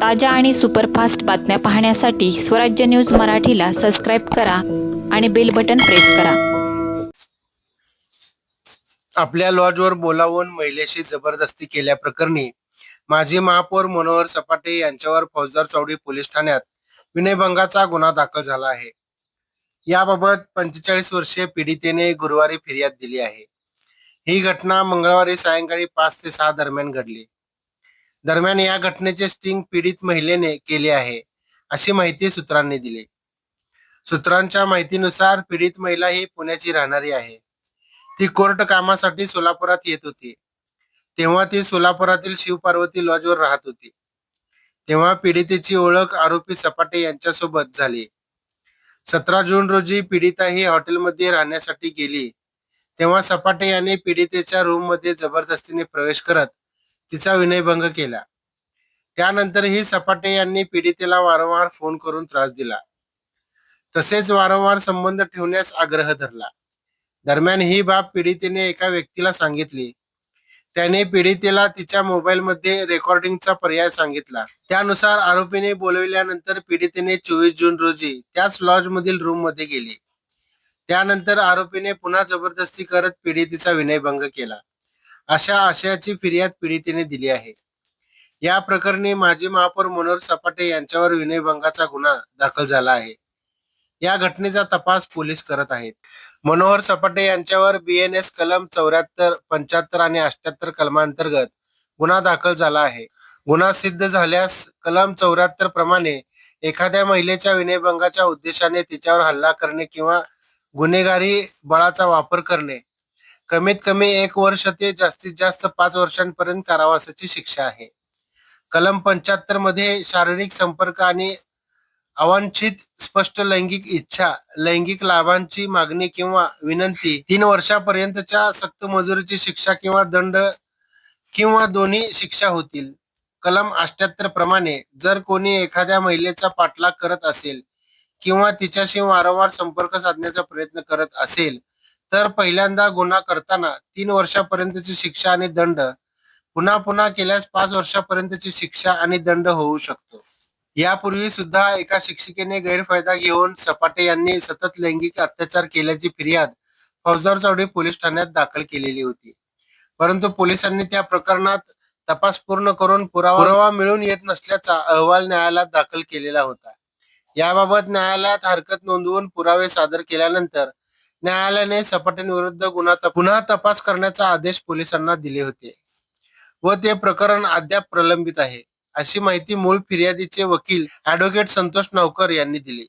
ताज्या आणि सुपरफास्ट बातम्या पाहण्यासाठी स्वराज्य न्यूज मराठीला सबस्क्राईब करा आणि बेल बटन प्रेस करा. आपल्या लॉजवर बोलावून महिलेशी जबरदस्ती केल्याप्रकरणी माजी महापौर मनोहर सपाटे यांच्यावर फौजदार चौडी पोलीस ठाण्यात विनयभंगाचा गुन्हा दाखल झाला आहे. याबाबत पंचेचाळीस वर्षीय पीडितेने गुरुवारी फिर्याद दिली आहे. ही घटना मंगळवारी सायंकाळी पाच ते सहा दरम्यान घडली. दरम्यान या घटनेचे स्टिंग पीडित महिलेने केले आहे अशी माहिती सूत्रांनी दिली. सूत्रांच्या माहितीनुसार पीडित महिला ही पुण्याची राहणारी आहे. ती कोर्ट कामासाठी सोलापुरात येत होती. तेव्हा ती सोलापुरातील शिवपार्वती लॉजवर राहत होती. तेव्हा पीडितेची ओळख आरोपी सपाटे यांच्यासोबत झाली. सतरा जून रोजी पीडिता ही हॉटेलमध्ये राहण्यासाठी गेली. तेव्हा सपाटे यांनी पीडितेच्या रूममध्ये जबरदस्तीने प्रवेश करत तिचा विनयभंग केला. त्यानंतरही सपाटे यांनी पीडितेला वारंवार फोन करून त्रास दिला. तसेच वारंवार संबंध ठेवण्यास आग्रह धरला. दरम्यान ही बाब पीडितेने एका व्यक्तीला सांगितली. त्याने पीडितेला तिच्या मोबाईल मध्ये रेकॉर्डिंगचा पर्याय सांगितला. त्यानुसार आरोपीने बोलविल्यानंतर पीडितेने चोवीस जून रोजी त्याच लॉज मधील रूममध्ये गेली. त्यानंतर आरोपीने पुन्हा जबरदस्ती करत पीडितेचा विनयभंग केला. अशा आशयाची फिर्याद पीडितेने दिली आहे. या प्रकरणी माजी महापौर मनोहर सपाटे यांच्यावर विनयभंगाचा गुन्हा दाखल झाला आहे. या घटनेचा तपास पोलीस करत आहेत. मनोहर सपाटे यांच्यावर बीएनएस कलम चौऱ्याहत्तर पंच्याहत्तर आणि अठ्याहत्तर कलमांतर्गत गुन्हा दाखल झाला आहे. गुन्हा सिद्ध झाल्यास कलम चौऱ्याहत्तर प्रमाणे एखाद्या महिलेच्या विनयभंगाच्या उद्देशाने तिच्यावर हल्ला करणे किंवा गुन्हेगारी बळाचा वापर करणे कमीत कमी एक वर्ष ते जास्तीत जास्त पाच वर्षांपर्यंत कारावासाची शिक्षा आहे. कलम पंच्याहत्तरमध्ये शारीरिक संपर्क आणि अवांछित स्पष्ट लैंगिक इच्छा लैंगिक लाभांची मागणी किंवा विनंती तीन वर्षापर्यंतच्या सक्त मजुरीची शिक्षा किंवा दंड किंवा दोन्ही शिक्षा होतील. कलम अष्ट्याहत्तर प्रमाणे जर कोणी एखाद्या महिलेचा पाठलाग करत असेल किंवा तिच्याशी वारंवार संपर्क साधण्याचा प्रयत्न करत असेल तर पहिल्यांदा गुन्हा करताना तीन वर्षापर्यंतची शिक्षा आणि दंड पुन्हा पुन्हा केल्यास पाच वर्षापर्यंतची शिक्षा आणि दंड होऊ शकतो. यापूर्वी सुद्धा एका शिक्षिकेने गैरफायदा घेऊन सपाटे यांनी सतत लैंगिक अत्याचार केल्याची फिर्याद फौजदार चौडे पोलीस ठाण्यात दाखल केलेली होती. परंतु पोलिसांनी त्या प्रकरणात तपास पूर्ण करून पुरावा मिळून येत नसल्याचा अहवाल न्यायालयात दाखल केलेला होता. याबाबत न्यायालयात हरकत नोंदवून पुरावे सादर केल्यानंतर न्यायालयाने सपाटेंविरुद्ध गुन्हा पुन्हा तपास करण्याचा आदेश पोलिसांना दिले होते. व ते प्रकरण अद्याप प्रलंबित आहे अशी माहिती मूळ फिर्यादीचे वकील ऍडव्होकेट संतोष नवकर यांनी दिली.